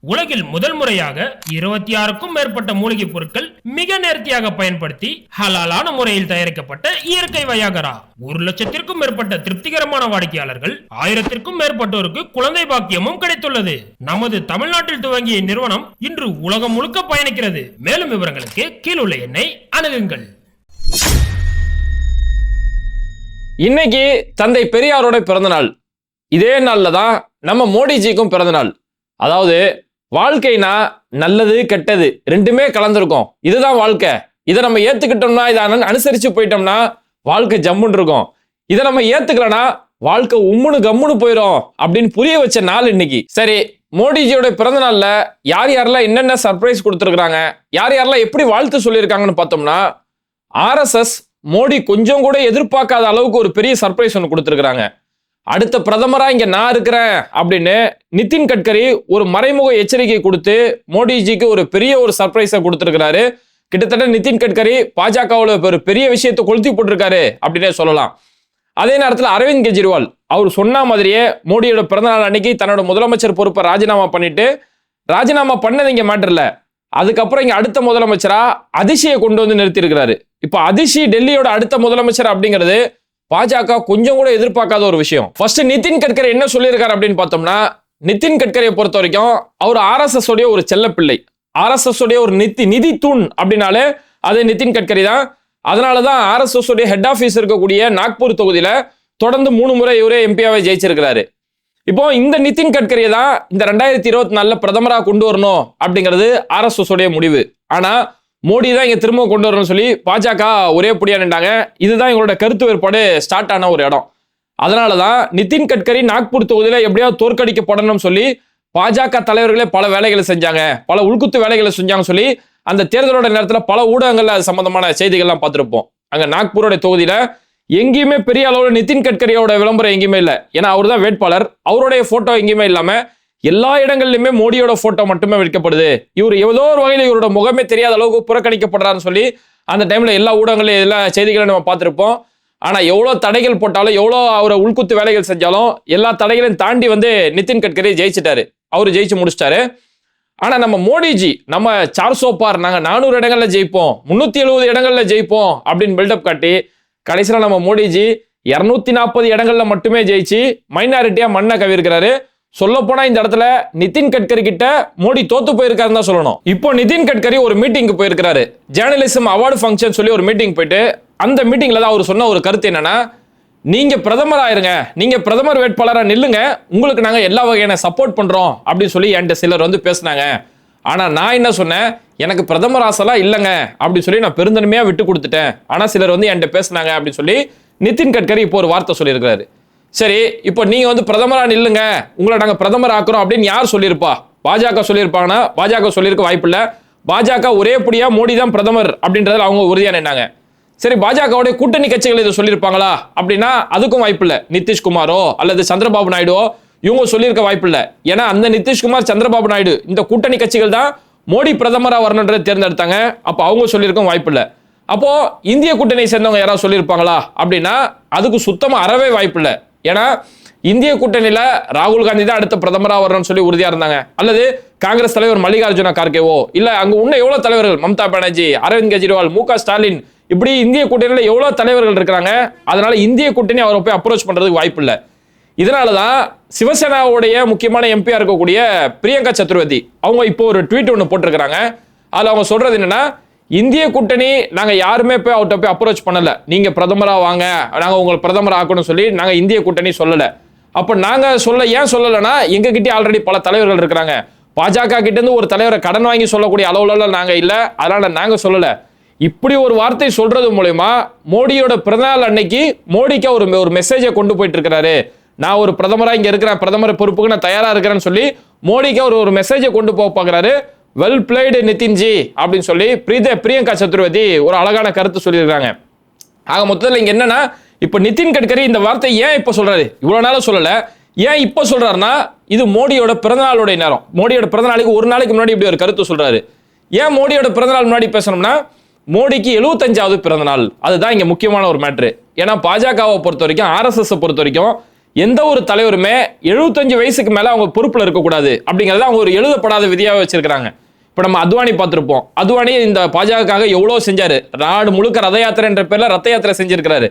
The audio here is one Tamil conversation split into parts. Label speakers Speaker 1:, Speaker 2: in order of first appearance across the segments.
Speaker 1: உலகில் முதல் முறையாக இருபத்தி ஆறுக்கும் மேற்பட்ட மூலிகைப் பொருட்கள் மிக நேர்த்தியாக பயன்படுத்தி ஹலாலான முறையில் தயாரிக்கப்பட்ட இயற்கை வயாகரா. ஒரு லட்சத்திற்கும் மேற்பட்ட திருப்திகரமான வாடிக்கையாளர்கள் ஆயிரத்திற்கும் மேற்பட்டோருக்கு குழந்தை பாக்கியமும் கிடைத்துள்ளது. நமது தமிழ்நாட்டில் துவங்கிய நிறுவனம் இன்று உலகம் முழுக்க பயணிக்கிறது. மேலும் விவரங்களுக்கு கீழுள்ள எண்ணை அணுகுங்கள்.
Speaker 2: இன்னைக்கு தந்தை பெரியாரோட பிறந்தநாள். இதே நாள்ல தான் நம்ம மோடிஜிக்கும் பிறந்தநாள். அதாவது வாழ்க்கைனா நல்லது கெட்டது ரெண்டுமே கலந்துருக்கும். இதுதான் வாழ்க்கை. இதை நம்ம ஏத்துக்கிட்டோம்னா இதை அனுசரிச்சு போயிட்டோம்னா வாழ்க்கை ஜம்முன்னு இருக்கும். இதை நம்ம ஏத்துக்கலனா வாழ்க்கை உம்முனு கம்முன்னு போயிடும் அப்படின்னு புரிய வச்ச நாள் இன்னைக்கு. சரி மோடிஜியோட பிறந்த நாள்ல யார் யாரெல்லாம் என்னென்ன சர்ப்ரைஸ் கொடுத்துருக்காங்க யார் யாரெல்லாம் எப்படி வாழ்த்து சொல்லியிருக்காங்கன்னு பார்த்தோம்னா ஆர்எஸ்எஸ் மோடி கொஞ்சம் கூட எதிர்பார்க்காத அளவுக்கு ஒரு பெரிய சர்ப்ரைஸ் ஒன்று கொடுத்துருக்காங்க அடுத்த பிரதமராக இங்கே நான் இருக்கிறேன் அப்படின்னு நிதின் கட்கரி ஒரு மறைமுக எச்சரிக்கை கொடுத்து மோடிஜிக்கு ஒரு பெரிய ஒரு சர்ப்ரைஸை கொடுத்துருக்கிறாரு. கிட்டத்தட்ட நிதின் கட்கரி பாஜகவில் ஒரு பெரிய விஷயத்தை கொளுத்தி போட்டிருக்காரு அப்படின்னே சொல்லலாம். அதே நேரத்தில் அரவிந்த் கெஜ்ரிவால் அவர் சொன்ன மாதிரியே மோடியோட பிறந்தநாள் அன்னைக்கு தன்னோட முதலமைச்சர் பொறுப்பை ராஜினாமா பண்ணிட்டு ராஜினாமா பண்ணது இங்கே மேட்டர் அதுக்கப்புறம் இங்கே அடுத்த முதலமைச்சரா அதிஷியை கொண்டு வந்து நிறுத்தியிருக்கிறாரு. இப்போ அதிஷி டெல்லியோட அடுத்த முதலமைச்சர் அப்படிங்கிறது பாஜக கொஞ்சம் கூட எதிர்பார்க்காத ஒரு விஷயம். ஃபர்ஸ்ட் நிதின் கட்கரி என்ன சொல்லியிருக்காரு அப்படின்னு பார்த்தோம்னா நிதின் கட்கரியை பொறுத்த வரைக்கும் அவர் ஆர்எஸ்எஸ் உடைய ஒரு செல்லப்பிள்ளை. ஆர்எஸ்எஸ் உடைய ஒரு நிதி நிதி தூண் அப்படின்னாலே அது நிதின் கட்கரி தான். அதனால தான் ஆர்எஸ்எஸ் உடைய ஹெட் ஆஃபீஸ் இருக்கக்கூடிய நாக்பூர் தொகுதியில் தொடர்ந்து மூணு முறை இவரே எம்பியாவை ஜெயிச்சிருக்கிறாரு. இப்போ இந்த நிதின் கட்கரியை தான் இந்த ரெண்டாயிரத்தி இருபத்தி நாலில் பிரதமராக கொண்டு வரணும் அப்படிங்கிறது ஆர்எஸ்எஸ் உடைய முடிவு. ஆனால் மோடி தான் இங்க திரும்ப கொண்டு வரணும்னு சொல்லி பாஜக ஒரே புடியா நின்றாங்க. இதுதான் எங்களோட கருத்து வேறுபாடு ஸ்டார்ட் ஆன ஒரு இடம். அதனால தான் நிதின் கட்கரி நாக்பூர் தொகுதியில் எப்படியாவது தோற்கடிக்கப்படணும்னு சொல்லி பாஜக தலைவர்களே பல வேலைகளை செஞ்சாங்க. பல உள்குத்து வேலைகளை செஞ்சாங்கன்னு சொல்லி அந்த தேர்தலோட நேரத்தில் பல ஊடகங்கள்ல அது சம்பந்தமான செய்திகள்லாம் பார்த்துருப்போம். அங்கே நாக்பூரோட தொகுதியில் எங்கேயுமே பெரிய அளவில் நிதின் கட்கரியோட விளம்பரம் எங்கேயுமே இல்லை. ஏன்னா அவர் தான் வேட்பாளர். அவருடைய போட்டோ எங்கேயுமே இல்லாமல் எல்லா இடங்கள்லையுமே மோடியோட போட்டோ மட்டுமே வைக்கப்படுது இவர் ஏதோ ஒரு வகையில் இவரோட முகமே தெரியாத அளவுக்கு புறக்கணிக்கப்படுறாருன்னு சொல்லி அந்த டைம்ல எல்லா ஊடகங்களையும் எல்லா செய்திகளையும் நம்ம பார்த்துருப்போம். ஆனா எவ்வளவு தடைகள் போட்டாலும் எவ்வளோ அவரை உள்குத்து வேலைகள் செஞ்சாலும் எல்லா தடைகளையும் தாண்டி வந்து நிதின் கட்கரி ஜெயிச்சிட்டாரு. அவர் ஜெயிச்சு முடிச்சிட்டாரு. ஆனா நம்ம மோடிஜி நம்ம சார் சோப்பார் நாங்கள் நானூறு இடங்கள்ல ஜெயிப்போம் முன்னூத்தி எழுபது இடங்கள்ல ஜெயிப்போம் அப்படின்னு பில்டப் காட்டி கடைசியில் நம்ம மோடிஜி இரநூத்தி நாற்பது இடங்கள்ல மட்டுமே ஜெயிச்சு மைனாரிட்டியா மண்ணை கவிருக்கிறாரு. சொல்லப்போனா இந்த இடத்துல நிதின் கட்கரி கிட்ட மோடி தோத்து போயிருக்காருன்னு தான் சொல்லணும். இப்போ நிதின் கட்கரி ஒரு மீட்டிங்க்கு போயிருக்கிறாரு. ஜேர்னலிசம் அவார்டு ஃபங்க்ஷன் சொல்லி ஒரு மீட்டிங் போயிட்டு அந்த மீட்டிங்ல தான் அவர் சொன்ன ஒரு கருத்து என்னன்னா நீங்க பிரதமர் ஆயிருங்க நீங்க பிரதமர் வேட்பாளராக நில்லுங்க உங்களுக்கு நாங்க எல்லா வகையான சப்போர்ட் பண்றோம் அப்படின்னு சொல்லி என்கிட்ட சிலர் வந்து பேசினாங்க. ஆனா நான் என்ன சொன்னேன் எனக்கு பிரதமர் ஆசைலாம் இல்லைங்க அப்படின்னு சொல்லி நான் பெருந்தன்மையா விட்டு கொடுத்துட்டேன். ஆனா சிலர் வந்து என்கிட்ட பேசினாங்க அப்படின்னு சொல்லி நிதின் கட்கரி இப்போ ஒரு வார்த்தை சொல்லியிருக்கிறாரு. சரி இப்போ நீங்க வந்து பிரதமரா நில்லுங்க. உங்களை நாங்க பிரதமர் ஆக்குறோம் அப்படின்னு யார் சொல்லியிருப்பா? பாஜக சொல்லியிருப்பாங்கன்னா பாஜக சொல்லியிருக்க வாய்ப்பு இல்ல பாஜக ஒரே படியா மோடி தான் பிரதமர் அப்படின்றதுல அவங்க உறுதியா நின்னாங்க. சரி பாஜகவுடைய கூட்டணி கட்சிகள் இதை சொல்லியிருப்பாங்களா? அப்படின்னா அதுக்கும் வாய்ப்பில்லை. நிதிஷ்குமாரோ அல்லது சந்திரபாபு நாயுடுவோ இவங்க சொல்லியிருக்க வாய்ப்பு இல்லை ஏன்னா அந்த நிதிஷ்குமார் சந்திரபாபு நாயுடு இந்த கூட்டணி கட்சிகள் தான் மோடி பிரதமராக வரணுன்றதை தேர்ந்தெடுத்தாங்க. அப்போ அவங்க சொல்லியிருக்க வாய்ப்பு அப்போது அப்போ இந்திய கூட்டணியை சேர்ந்தவங்க யாராவது சொல்லியிருப்பாங்களா? அப்படின்னா அதுக்கு சுத்தமாக அறவே வாய்ப்பு இல்லை ஏன்னா இந்திய கூட்டணியில ராகுல் காந்தி தான் அடுத்த பிரதமராக வரணும்னு சொல்லி உறுதியா இருந்தாங்க. அல்லது காங்கிரஸ் தலைவர் மல்லிகார்ஜுன கார்கேவோ இல்ல அங்க இன்னும் எவ்வளவு தலைவர்கள்? மம்தா பானர்ஜி அரவிந்த் கெஜ்ரிவால் மு ஸ்டாலின் இப்படி இந்திய கூட்டணியில எவ்வளவு தலைவர்கள் இருக்கிறாங்க? அதனால இந்திய கூட்டணி அவரை போய் அப்ரோச் பண்றதுக்கு வாய்ப்பு இல்லை. இதனால தான் சிவசேனாவுடைய முக்கியமான எம்பியா இருக்கக்கூடிய பிரியங்கா சதுர்வேதி அவங்க இப்போ ஒரு ட்வீட் ஒன்று போட்டிருக்கிறாங்க. அதில் அவங்க சொல்றது என்னன்னா இந்திய கூட்டணி நாங்கள் யாருமே போய் அவர்கிட்ட போய் அப்ரோச் பண்ணலை. நீங்கள் பிரதமராக வாங்க நாங்கள் உங்களை பிரதமர் ஆக்கணும்னு சொல்லி நாங்கள் இந்திய கூட்டணி சொல்லலை. அப்போ நாங்கள் சொல்ல ஏன் சொல்லலைன்னா எங்ககிட்டே ஆல்ரெடி பல தலைவர்கள் இருக்கிறாங்க. பாஜக கிட்டேருந்து ஒரு தலைவரை கடன் வாங்கி சொல்லக்கூடிய அளவுலலாம் நாங்கள் இல்லை. அதனால் நாங்கள் சொல்லலை. இப்படி ஒரு வார்த்தை சொல்றது மூலயமா மோடியோட பிறந்தநாள் அன்னைக்கு மோடிக்கு ஒரு ஒரு மெசேஜை கொண்டு போயிட்டு இருக்கிறாரு. நான் ஒரு பிரதமராக இங்கே இருக்கிறேன் பிரதமர் பொறுப்புக்கு நான் தயாராக இருக்கிறேன்னு சொல்லி மோடிக்கு அவர் ஒரு மெசேஜை கொண்டு போக பார்க்குறாரு வெல் பிளேடு நிதின்ஜி அப்படின்னு சொல்லி பிரீத பிரியங்கா சதுர்வேதி ஒரு அழகான கருத்து சொல்லியிருக்காங்க. ஆக மொத்தத்தில் இங்கே என்னன்னா இப்போ நிதின் கட்கரி இந்த வார்த்தை ஏன் இப்போ சொல்றாரு? இவ்வளோ நாளும் சொல்லலை. ஏன் இப்போ சொல்றாருன்னா இது மோடியோட பிறந்தநாளுடைய நேரம். மோடியோட பிறந்தநாளுக்கு ஒரு நாளைக்கு முன்னாடி இப்படி ஒரு கருத்து சொல்றாரு. ஏன் மோடியோட பிறந்தநாள் முன்னாடி பேசணும்னா மோடிக்கு எழுபத்தஞ்சாவது பிறந்தநாள். அதுதான் இங்கே முக்கியமான ஒரு மேட்ரு. ஏன்னா பாஜகவை பொறுத்த வரைக்கும் ஆர்எஸ்எஸ் பொறுத்த வரைக்கும் எந்த ஒரு தலைவருமே எழுபத்தஞ்சு வயசுக்கு மேலே அவங்க பொறுப்பில் இருக்கக்கூடாது. அப்படிங்கிறத அவங்க ஒரு எழுதப்படாத விதியாக வச்சிருக்கிறாங்க. இப்போ நம்ம அத்வானி பார்த்துருப்போம். அத்வானி இந்த பாஜகக்காக எவ்வளோ செஞ்சார்? நாடு முழுக்க ரத யாத்திரை என்ற பேரில் ரத்த யாத்திரை செஞ்சிருக்கிறாரு.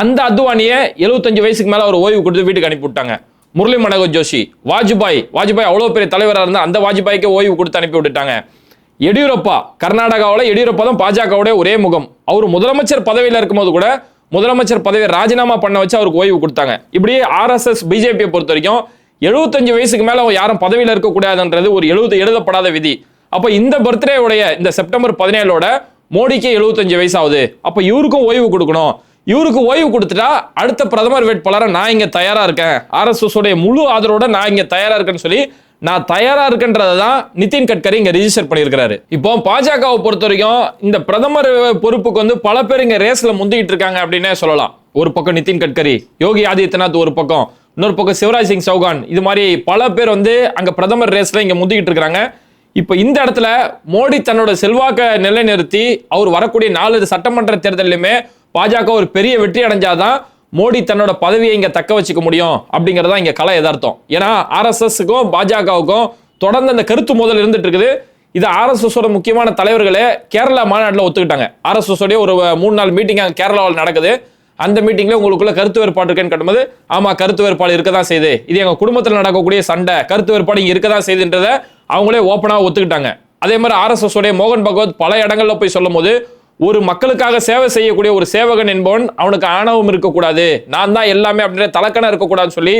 Speaker 2: அந்த அத்வானியை எழுபத்தஞ்சு வயசுக்கு மேலே ஒரு ஓய்வு கொடுத்து வீட்டுக்கு அனுப்பி விட்டாங்க. முரளி மனோகர் ஜோஷி வாஜ்பாய் வாஜ்பாய் அவ்வளோ பெரிய தலைவராக இருந்தால் அந்த வாஜ்பாய்க்கு ஓய்வு கொடுத்து அனுப்பி விட்டுட்டாங்க. எடியூரப்பா கர்நாடகாவில் எடியூரப்பா தான் பாஜகவுடைய ஒரே முகம். அவர் முதலமைச்சர் பதவியில் இருக்கும்போது கூட முதலமைச்சர் பதவியை ராஜினாமா பண்ண வச்சு அவருக்கு ஓய்வு கொடுத்தாங்க. இப்படி ஆர்எஸ்எஸ் பிஜேபியை பொறுத்த வரைக்கும் எழுபத்தஞ்சு வயசுக்கு மேலே அவங்க யாரும் பதவியில் இருக்கக்கூடாதுன்றது ஒரு எழுத எழுதப்படாத விதி. அப்போ இந்த பர்த்டே உடைய இந்த செப்டம்பர் பதினேழோட மோடிக்கு எழுபத்தஞ்சு வயசு ஆகுது இவருக்கும் ஓய்வு கொடுக்கணும். இவருக்கு ஓய்வு கொடுத்துட்டா அடுத்த பிரதமர் வேட்பாளரை நான் இங்கே தயாராக இருக்கேன். ஆர்எஸ்எஸ் உடைய முழு ஆதரவோட நான் இங்கே தயாராக இருக்கேன்னு சொல்லி நான் தயாரா இருக்கன்றதை தான் நிதின் கட்கரி இங்க ரிஜிஸ்டர் பண்ணியிருக்கிறாரு. இப்போ பாஜகவை பொறுத்த வரைக்கும் இந்த பிரதமர் பொறுப்புக்கு வந்து பல பேர் இங்க ரேஸ்ல முந்திக்கிட்டு இருக்காங்க அப்படின்னே சொல்லலாம். ஒரு பக்கம் நிதின் கட்கரி யோகி ஆதித்யநாத் ஒரு பக்கம். இன்னொரு பக்கம் சிவராஜ் சிங் சௌகான். இது மாதிரி பல பேர் வந்து அங்க பிரதமர் ரேஸ்ல இங்க முந்திக்கிட்டு இருக்காங்க. இப்போ இந்த இடத்துல மோடி தன்னோட செல்வாக்கை நிலைநிறுத்தி அவர் வரக்கூடிய நாலு சட்டமன்ற தேர்தலிலுமே பாஜக ஒரு பெரிய வெற்றி அடைஞ்சாதான் மோடி தன்னோட பதவியை இங்கே தக்க வச்சுக்க முடியும் அப்படிங்கிறதா இங்கே கலை எதார்த்தம் ஏன்னா ஆர்எஸ்எஸ்க்கும் பாஜகவுக்கும் தொடர்ந்து அந்த கருத்து மோதல் இருந்துட்டு இருக்குது. இது ஆர்எஸ்எஸோட முக்கியமான தலைவர்களே கேரளா மாநாட்டில் ஒத்துக்கிட்டாங்க. ஆர்எஸ்எஸோடைய ஒரு மூணு நாள் மீட்டிங் அங்கே கேரளாவில் நடக்குது. அந்த மீட்டிங்கில் உங்களுக்குள்ள கருத்து வேறுபாடு இருக்குன்னு கேட்டும்போது ஆமாம் கருத்து வேறுபாடு இருக்க தான் செய்யுது. இது எங்கள் குடும்பத்தில் நடக்கக்கூடிய சண்டை கருத்து வேறுபாடு இங்கே இருக்க தான் செய்யுதுன்றதை அவங்களே ஓப்பனாக ஒத்துக்கிட்டாங்க. அதே மாதிரி ஆர்எஸ்எஸ் உடைய மோகன் பகவத் பல இடங்களில் போய் சொல்லும் போது ஒரு மக்களுக்காக சேவை செய்யக்கூடிய ஒரு சேவகன் என்பவன் அவனுக்கு ஆணவம் இருக்கக்கூடாது. நான் தான் எல்லாமே அப்படின்ற தலக்கணம் இருக்கக்கூடாதுன்னு சொல்லி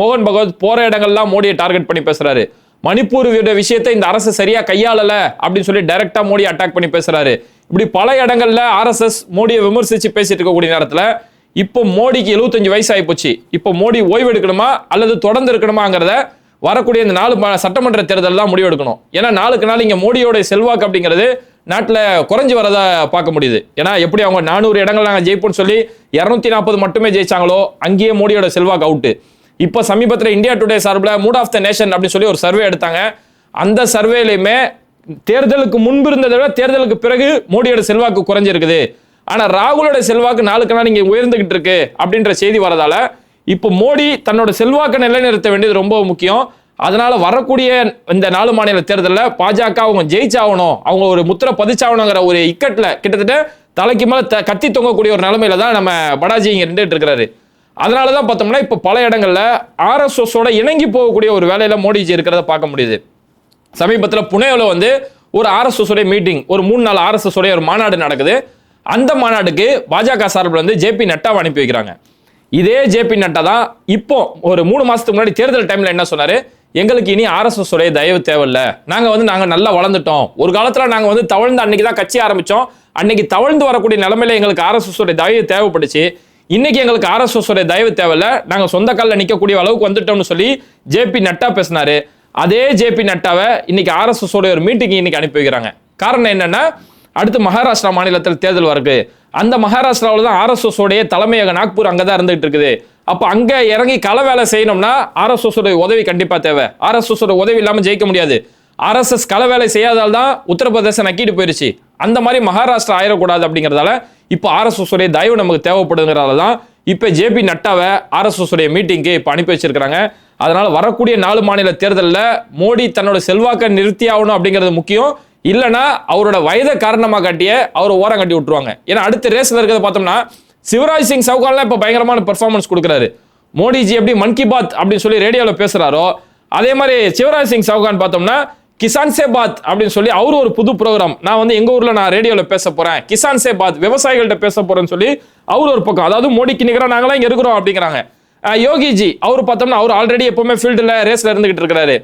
Speaker 2: மோகன் பகவத் போகிற இடங்கள்லாம் மோடியை டார்கெட் பண்ணி பேசுறாரு. மணிப்பூர் விஷயத்தை இந்த அரசு சரியா கையாளல அப்படின்னு சொல்லி டைரக்டா மோடி அட்டாக் பண்ணி பேசுறாரு. இப்படி பல இடங்கள்ல ஆர்எஸ்எஸ் மோடியை விமர்சிச்சு பேசிட்டு இருக்கக்கூடிய நேரத்துல இப்போ மோடிக்கு 75 வயசு ஆயிப்போச்சு. இப்போ மோடி ஓய்வு எடுக்கணுமா அல்லது தொடர்ந்து இருக்கணுமாங்கிறத வரக்கூடிய இந்த நாலு ம- சட்டமன்ற தேர்தல் தான் முடிவெடுக்கணும். ஏன்னா நாளுக்கு நாள் இங்கே மோடியோட செல்வாக்கு அப்படிங்கிறது நாட்டில் குறைஞ்சி வரதா பார்க்க முடியுது. ஏன்னா எப்படி அவங்க நானூறு இடங்கள் நாங்கள் ஜெயிப்போம்னு சொல்லி இரநூத்தி நாற்பது மட்டுமே ஜெயிச்சாங்களோ அங்கேயே மோடியோட செல்வாக்கு அவுட்டு இப்போ சமீபத்தில் இந்தியா டுடே சார்பில் மூட் ஆஃப் த நேஷன் அப்படின்னு சொல்லி ஒரு சர்வே எடுத்தாங்க. அந்த சர்வேலையுமே தேர்தலுக்கு முன்பு இருந்ததை விட தேர்தலுக்கு பிறகு மோடியோட செல்வாக்கு குறைஞ்சிருக்குது. ஆனால் ராகுலோட செல்வாக்கு நாளுக்கு நாள் இங்கே உயர்ந்துகிட்டு இருக்கு அப்படின்ற செய்தி வரதால இப்போ மோடி தன்னோட செல்வாக்கை நிலைநிறுத்த வேண்டியது ரொம்ப முக்கியம். அதனால வரக்கூடிய இந்த நாலு மாநில தேர்தலில் பாஜக அவங்க ஜெயிச்சாகணும். அவங்க ஒரு முத்திரை பதிச்சாகணுங்கிற ஒரு இக்கட்டில் கிட்டத்தட்ட தலைக்கு மேல த- கத்தி தொங்கக்கூடிய ஒரு நிலைமையில தான் நம்ம படாஜி இங்க நின்றுட்டு இருக்கிறாரு. அதனால தான் பார்த்தோம்னா இப்போ பல இடங்களில் ஆர்எஸ்எஸோட இணங்கி போகக்கூடிய ஒரு வேலையில மோடிஜி இருக்கிறத பார்க்க முடியுது. சமீபத்தில் புனேவில் வந்து ஒரு ஆர்எஸ்எஸோடைய மீட்டிங் ஒரு மூணு நாள் ஆர்எஸ்எஸோடைய ஒரு மாநாடு நடக்குது. அந்த மாநாட்டுக்கு பாஜக சார்பில் வந்து ஜேபி நட்டாவை அனுப்பி வைக்கிறாங்க. இதே ஜேபி நட்டா தான் இப்போ ஒரு மூணு மாசத்துக்கு முன்னாடி தேர்தல் டைம்ல என்ன சொன்னாரு? எங்களுக்கு இனி ஆர்எஸ்எஸ் உடைய தயவு தேவையில்ல. நாங்க வந்து நாங்க நல்லா வளர்ந்துட்டோம். ஒரு காலத்துல நாங்க வந்து தவழ்ந்து அன்னைக்கு தான் கட்சி ஆரம்பிச்சோம். அன்னைக்கு தவழ்ந்து வரக்கூடிய நிலைமையில எங்களுக்கு ஆர்எஸ்எஸ் உடைய தயவு தேவைப்பட்டுச்சு இன்னைக்கு எங்களுக்கு ஆர்எஸ்எஸ் உடைய தயவு தேவையில்ல. நாங்க சொந்த காலில் நிக்கக்கூடிய அளவுக்கு வந்துட்டோம்னு சொல்லி ஜேபி நட்டா பேசினாரு. அதே ஜேபி நட்டாவை இன்னைக்கு ஆர்எஸ்எஸ் உடைய ஒரு மீட்டிங் இன்னைக்கு அனுப்பி வைக்கிறாங்க. காரணம் என்னன்னா அடுத்து மகாராஷ்டிரா மாநிலத்தில் தேர்தல் வருது அந்த மகாராஷ்டிராவில் தான் ஆர்எஸ்எஸ் உடைய தலைமையக நாக்பூர் அங்கே தான் இருந்துகிட்டு இருக்குது. அப்போ அங்கே இறங்கி களை வேலை செய்யணும்னா ஆர்எஸ்எஸ் உடைய உதவி கண்டிப்பாக தேவை. ஆர்எஸ்எஸ் உடைய உதவி இல்லாமல் ஜெயிக்க முடியாது. ஆர்எஸ்எஸ் களை வேலை செய்யாதால் தான் உத்தரப்பிரதேசம் நக்கிட்டு போயிருச்சு. அந்த மாதிரி மகாராஷ்டிரா ஆயிடக்கூடாது அப்படிங்கிறதால இப்போ ஆர்எஸ்எஸ் உடைய தயவு நமக்கு தேவைப்படுங்கிறதால தான் இப்போ ஜேபி நட்டாவை ஆர்எஸ்எஸ் உடைய மீட்டிங்க்கு இப்போ அனுப்பி வச்சிருக்கிறாங்க. அதனால் வரக்கூடிய நாலு மாநில தேர்தலில் மோடி தன்னோட செல்வாக்கை நிறுத்தி ஆகணும் அப்படிங்கிறது முக்கியம். இல்லைன்னா அவரோட வயதை காரணமாக காட்டிய அவர் ஓரம் கட்டி விட்டுருவாங்க. ஏன்னா அடுத்த ரேஸில் இருக்கிறத பார்த்தோம்னா சிவராஜ் சிங் சவுகான்லாம் இப்போ பயங்கரமான பெர்ஃபார்மன்ஸ் கொடுக்குறாரு. மோடிஜி எப்படி மன் கி பாத் அப்படின்னு சொல்லி ரேடியோவில் பேசுகிறாரோ அதே மாதிரி சிவராஜ் சிங் சவுகான் பார்த்தோம்னா கிசான் சே பாத் அப்படின்னு சொல்லி அவர் ஒரு புது ப்ரோக்ராம் நான் வந்து எங்கள் ஊரில் நான் ரேடியோவில் பேச போகிறேன் கிசான் சே பாத் விவசாயிகள்கிட்ட பேச போகிறேன்னு சொல்லி அவர் ஒரு பக்கம். அதாவது மோடிக்கு நிகராக நாங்களாம் இங்கே இருக்கிறோம் அப்படிங்கிறாங்க. யோகிஜி அவர் பார்த்தோம்னா அவர் ஆல்ரெடி எப்போவுமே ஃபீல்டில் ரேஸில் இருந்துகிட்டு இருக்கிறாரு.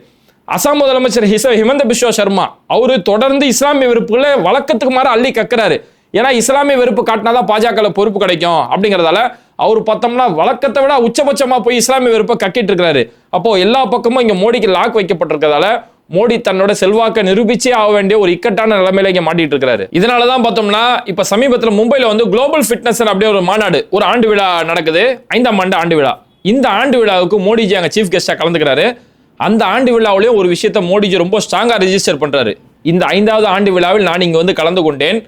Speaker 2: அசாம் முதலமைச்சர் ஹிச ஹிமந்த பிஸ்வா சர்மா அவரு தொடர்ந்து இஸ்லாமிய வெறுப்புகளை வழக்கத்துக்கு மாற அள்ளி கக்குறாரு. ஏன்னா இஸ்லாமிய வெறுப்பு காட்டினாதான் பாஜக பொறுப்பு கிடைக்கும் அப்படிங்கிறதால அவர் பார்த்தோம்னா வழக்கத்தை விட உச்சபட்சமா போய் இஸ்லாமிய வெறுப்பை கக்கிட்டு இருக்கிறாரு. அப்போ எல்லா பக்கமும் இங்க மோடிக்கு லாக் வைக்கப்பட்டிருக்கிறதால மோடி தன்னோட செல்வாக்கை நிரூபிச்சே ஆக வேண்டிய ஒரு இக்கட்டான நிலைமையில இங்க மாட்டிட்டு இருக்கிறாரு. இதனாலதான் பார்த்தோம்னா இப்ப சமீபத்துல மும்பைல வந்து குளோபல் ஃபிட்னஸ் அப்படியே ஒரு மாநாடு ஒரு ஆண்டு விழா நடக்குது. ஐந்தாம் ஆண்டு ஆண்டு விழா. இந்த ஆண்டு விழாவுக்கு மோடிஜி அங்க சீஃப் கெஸ்டா கலந்துக்கிறாரு. அந்த ஆண்டு விழாவிலையும் ஒரு விஷயத்தை மோடிஜி ரொம்ப ஸ்ட்ராங்காக ரிஜிஸ்டர் பண்ணுறாரு இந்த ஐந்தாவது ஆண்டு விழாவில் நான் இங்கே வந்து கலந்து கொண்டேன்.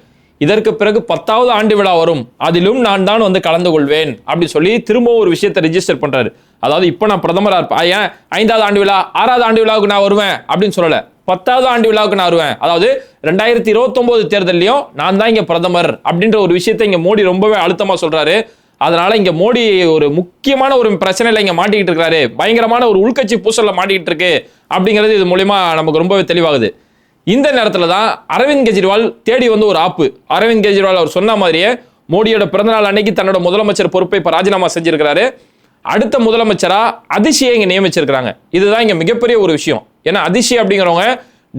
Speaker 2: இதற்கு பிறகு பத்தாவது ஆண்டு விழா வரும். அதிலும் நான் தான் வந்து கலந்து கொள்வேன். அப்படி சொல்லி திரும்பவும் ஒரு விஷயத்தை ரிஜிஸ்டர் பண்ணுறாரு அதாவது இப்போ நான் பிரதமராக இருப்பேன் ஏன்? ஐந்தாவது ஆண்டு விழா ஆறாவது ஆண்டு விழாவுக்கு நான் வருவேன் அப்படின்னு சொல்லலை. பத்தாவது ஆண்டு விழாவுக்கு நான் வருவேன். அதாவது ரெண்டாயிரத்தி இருபத்தொம்போது தேர்தலையும் நான் தான் இங்கே பிரதமர் அப்படின்ற ஒரு விஷயத்தை இங்கே மோடி ரொம்பவே அழுத்தமாக சொல்கிறாரு அதனால இங்க மோடி ஒரு முக்கியமான ஒரு பிரச்சனையில இங்க மாட்டிக்கிட்டு இருக்காரு. பயங்கரமான ஒரு உள்கட்சி பூசல்ல மாட்டிக்கிட்டு இருக்கு அப்படிங்கிறது இது மூலயமா நமக்கு ரொம்பவே தெளிவாகுது. இந்த நேரத்துல தான் அரவிந்த் கெஜ்ரிவால் தேடி வந்து ஒரு ஆப்பு. அரவிந்த் கெஜ்ரிவால் அவர் சொன்ன மாதிரியே மோடியோட பிறந்தநாள் அன்னைக்கு தன்னோட முதலமைச்சர் பொறுப்பை இப்ப ராஜினாமா செஞ்சிருக்கிறாரு. அடுத்த முதலமைச்சரா அதிஷியை இங்க நியமிச்சிருக்கிறாங்க. இதுதான் இங்க மிகப்பெரிய ஒரு விஷயம். ஏன்னா அதிஷி அப்படிங்கிறவங்க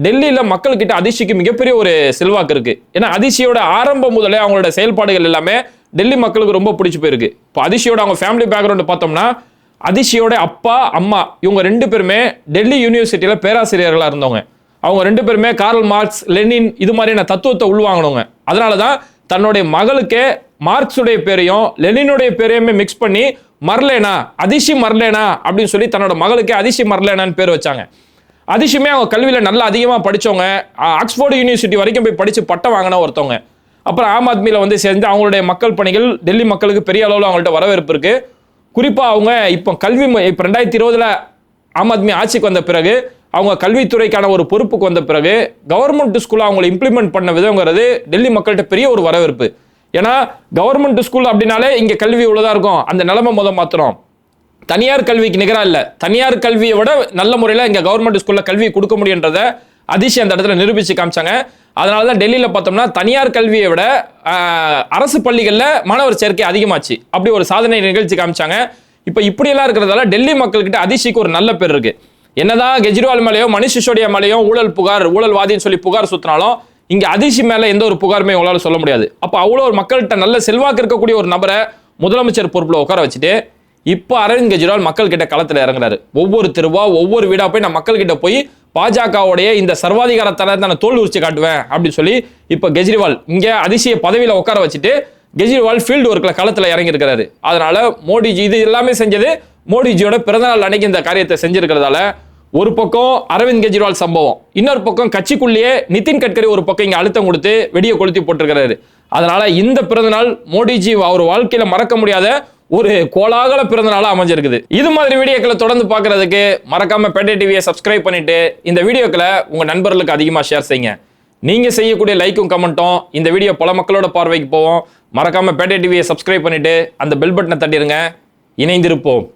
Speaker 2: டெல்லியில மக்கள் கிட்ட அதிஷிக்கு மிகப்பெரிய ஒரு செல்வாக்கு இருக்கு. ஏன்னா அதிஷியோட ஆரம்பம் முதலே அவங்களோட செயல்பாடுகள் எல்லாமே டெல்லி மக்களுக்கு ரொம்ப பிடிச்சி போயிருக்கு. இப்போ அதிஷியோட அவங்க ஃபேமிலி பேக்ரவுண்ட் பார்த்தோம்னா அதிஷியோட அப்பா அம்மா இவங்க ரெண்டு பேருமே டெல்லி யூனிவர்சிட்டியில் பேராசிரியர்களாக இருந்தவங்க. அவங்க ரெண்டு பேருமே கார்ல் மார்க்ஸ் லெனின் இது மாதிரியான தத்துவத்தை உள்வாங்கினவங்க. அதனால தான் தன்னுடைய மகளுக்கே மார்க்ஸுடைய பேரையும் லெனினுடைய பேரையுமே மிக்ஸ் பண்ணி மர்லேனா அதிஷி மர்லேனா அப்படின்னு சொல்லி தன்னோட மகளுக்கே அதிஷி மர்லேனான்னு பேர் வச்சாங்க. அதிஷயமே அவங்க கல்வியில் நல்லா அதிகமாக படிச்சவங்க. ஆக்ஸ்போர்டு யூனிவர்சிட்டி வரைக்கும் போய் படித்து பட்டம் வாங்கின ஒருத்தவங்க. அப்புறம் ஆம் ஆத்மியில் வந்து சேர்ந்து அவங்களுடைய மக்கள் பணிகள் டெல்லி மக்களுக்கு பெரிய அளவில் அவங்கள்ட்ட வரவேற்பு இருக்குது குறிப்பாக அவங்க இப்போ கல்வி மு- இப்போ ரெண்டாயிரத்தி இருபதில் ஆம் ஆத்மி ஆட்சிக்கு வந்த பிறகு அவங்க கல்வித்துறைக்கான ஒரு பொறுப்புக்கு வந்த பிறகு கவர்மெண்ட் ஸ்கூலில் அவங்களை இம்ப்ளிமெண்ட் பண்ண விதங்கிறது டெல்லி மக்கள்கிட்ட பெரிய ஒரு வரவேற்பு. ஏன்னா கவர்மெண்ட் ஸ்கூல் அப்படின்னாலே இங்கே கல்வி இவ்வளோதான் இருக்கும். அந்த நிலைமை முத மாத்திரம் தனியார் கல்விக்கு நிகராக இல்லை. தனியார் கல்வியை விட நல்ல முறையில் இங்கே கவர்மெண்ட் ஸ்கூலில் கல்வி கொடுக்க முடியுன்றத அதிஷி அந்த இடத்துல நிரூபித்து காமிச்சாங்க. அதனால தான் டெல்லியில் பார்த்தோம்னா தனியார் கல்வியை விட அரசு பள்ளிகளில் மாணவர் சேர்க்கை அதிகமாச்சு. அப்படி ஒரு சாதனை நிகழ்ச்சி காமிச்சாங்க. இப்போ இப்படியெல்லாம் இருக்கிறதால டெல்லி மக்கள்கிட்ட அதிஷிக்கு ஒரு நல்ல பேர் இருக்கு. என்னதான் கெஜ்ரிவால் மேலேயோ மணிஷ் சிசோடியா மேலேயோ ஊழல் புகார் ஊழல்வாதின்னு சொல்லி புகார் சுத்தினாலும் இங்கே அதிஷி மேலே எந்த ஒரு புகாருமே உங்களால் சொல்ல முடியாது. அப்போ அவ்வளோ ஒரு மக்கள்கிட்ட நல்ல செல்வாக்கு இருக்கக்கூடிய ஒரு நபரை முதலமைச்சர் பொறுப்பில் உட்கார வச்சுட்டு இப்போ அரவிந்த் கெஜ்ரிவால் மக்கள் களத்தில் இறங்குறாரு. ஒவ்வொரு தெருவா ஒவ்வொரு வீடாக போய் நான் மக்கள்கிட்ட போய் பாஜகவுடைய இந்த சர்வாதிகார நான் தோல் உரிச்சு காட்டுவேன் அப்படின்னு சொல்லி இப்போ கெஜ்ரிவால் இங்கே அதிசய பதவியில் உட்கார வச்சுட்டு கெஜ்ரிவால் ஃபீல்டு ஒர்க்கில் களத்தில் இறங்கியிருக்கிறாரு. அதனால மோடிஜி இது எல்லாமே செஞ்சது மோடிஜியோட பிறந்தநாள் அன்னைக்கு இந்த காரியத்தை செஞ்சிருக்கிறதால ஒரு பக்கம் அரவிந்த் கெஜ்ரிவால் சம்பவம் இன்னொரு பக்கம் கட்சிக்குள்ளேயே நிதின் கட்கரி ஒரு பக்கம் இங்கே அழுத்தம் கொடுத்து வெடியை கொளுத்தி போட்டிருக்கிறாரு. அதனால இந்த பிறந்தநாள் மோடிஜி அவர் வாழ்க்கையில் மறக்க முடியாத ஒரு கோலாகல பிறந்தநாளா அமைஞ்சிருக்குது. இது மாதிரி வீடியோக்களை தொடர்ந்து பார்க்கறதுக்கு மறக்காம பேட்டை டிவியை சப்ஸ்கிரைப் பண்ணிட்டு இந்த வீடியோக்களை உங்க நண்பர்களுக்கு அதிகமாக ஷேர் செய்யுங்க. நீங்க செய்யக்கூடிய லைக்கும் கமெண்ட்டும் இந்த வீடியோ பல மக்களோட பார்வைக்கு போவோம் மறக்காம பேட்டை டிவியை சப்ஸ்கிரைப் பண்ணிட்டு அந்த பெல் பட்டனை தட்டிடுங்க இணைந்திருப்போம்.